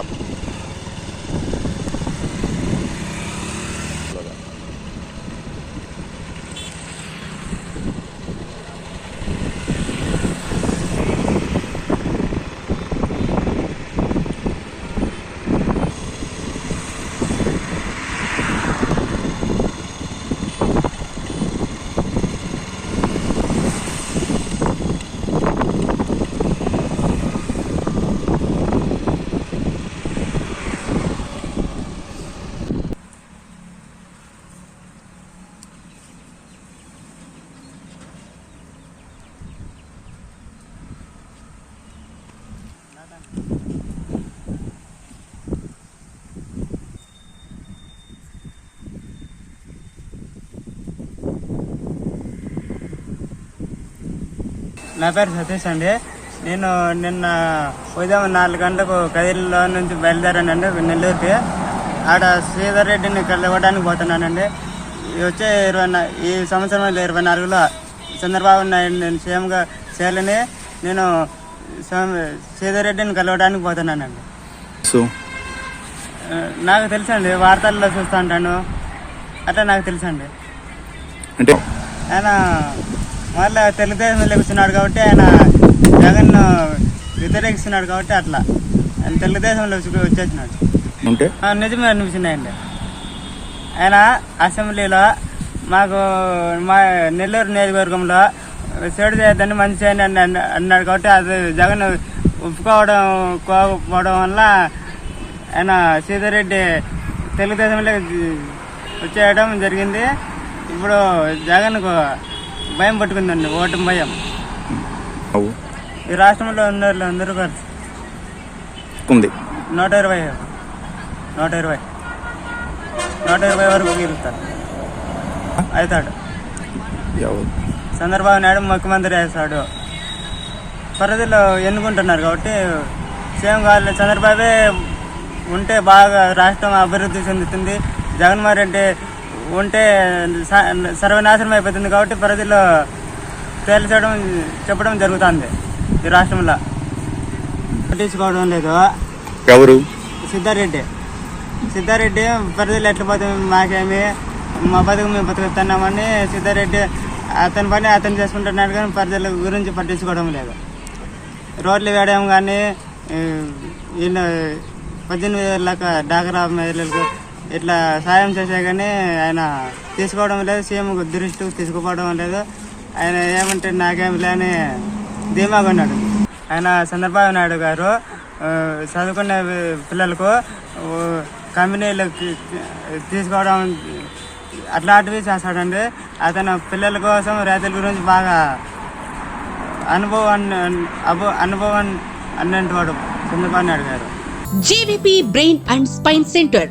up. నా పేరు సతీష్ అండి. నేను నిన్న ఉదయం నాలుగు గంటలకు కదిరిలో నుంచి బయలుదేరానండి నెల్లూరుకి. ఆడ శ్రీధర్ రెడ్డిని కలవడానికి పోతున్నానండి. వచ్చే ఇరవై ఈ సంవత్సరం ఇరవై నాలుగులో చంద్రబాబు నాయుడు నేను సీఎంగా చేయాలని నేను శ్రీధర్ రెడ్డిని కలవడానికి పోతున్నానండి. సో? నాకు తెలుసండి వార్తల్లో చూస్తూ ఉంటాను. అట్లా నాకు తెలుసండి. అంటే ఆయన మళ్ళీ తెలుగుదేశంలో కూర్చున్నాడు కాబట్టి ఆయన జగన్ వ్యతిరేకిస్తున్నాడు కాబట్టి అట్లా. ఆయన తెలుగుదేశంలో వచ్చి- వచ్చేసినాడు. నిజమే అనిపించినాయండి ఆయన అసెంబ్లీలో మాకు మా నెల్లూరు నియోజకవర్గంలో చెడు చేయొద్దని మంచి చేయండి అని అన్న- అన్నాడు కాబట్టి అది జగన్ ఒప్పుకోవడం కోకపోవడం వల్ల ఆయన సీతారెడ్డి తెలుగుదేశంలో వచ్చేయడం జరిగింది. ఇప్పుడు జగన్కు భయం పట్టుకుందండి ఓటు భయం. అవు. ఈ రాష్ట్రంలో ఉన్న వాళ్ళు అందరూ కలిసి ఉంది. నూట ఇరవై నూట ఇరవై. నూట ఇరవై వరకు గెలుస్తారు. అవుతాడు చంద్రబాబు నాయుడు ముఖ్యమంత్రి వేస్తాడు పరిధిలో ఎన్నుకుంటున్నారు కాబట్టి సీఎం కావాలి చంద్రబాబే ఉంటే బాగా రాష్ట్రం అభివృద్ధి చెందుతుంది. జగన్మోహన్ రెడ్డి ఉంటే సర్వనాశనం అయిపోతుంది కాబట్టి పరిధిలో తేల్చడం చెప్పడం జరుగుతుంది ఈ రాష్ట్రంలో. పట్టించుకోవడం లేదు. ఎవరు? సిద్ధారెడ్డి. సిద్ధారెడ్డి పరిధిలో ఎట్లా పోతుంది మాకేమి? మా బతుకు మేము బతుకుతున్నామని సిద్ధారెడ్డి అతని పని అతను చేసుకుంటున్నాడు కానీ పరిధిల గురించి పట్టించుకోవడం లేదు. రోడ్లు వేయడం కానీ పద్దెనిమిది వేలకు డాకరా మహిళలకు ఇట్లా సాయం చేసే కానీ ఆయన తీసుకోవడం లేదు సీఎం దృష్టికి తీసుకుపోవడం లేదు. ఆయన ఏమంటే నాకేం లేని ధీమాగా ఉన్నాడు. ఆయన చంద్రబాబు నాయుడు గారు చదువుకునే పిల్లలకు కంపెనీలు తీసుకోవడం అట్లాంటివి చేస్తాడండి. అతను పిల్లల కోసం రైతుల గురించి బాగా అనుభవం అనుభవం అనుభవం వాడు చంద్రబాబు నాయుడు గారు. JVP brain and spine centre.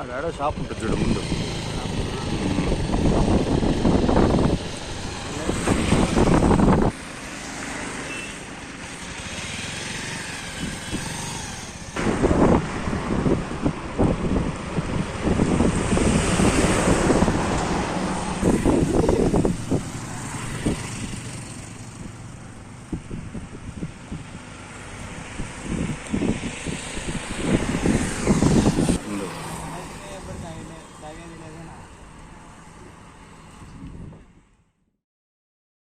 ఆడ షాప్ ఉంటుంది చూడు ముందు.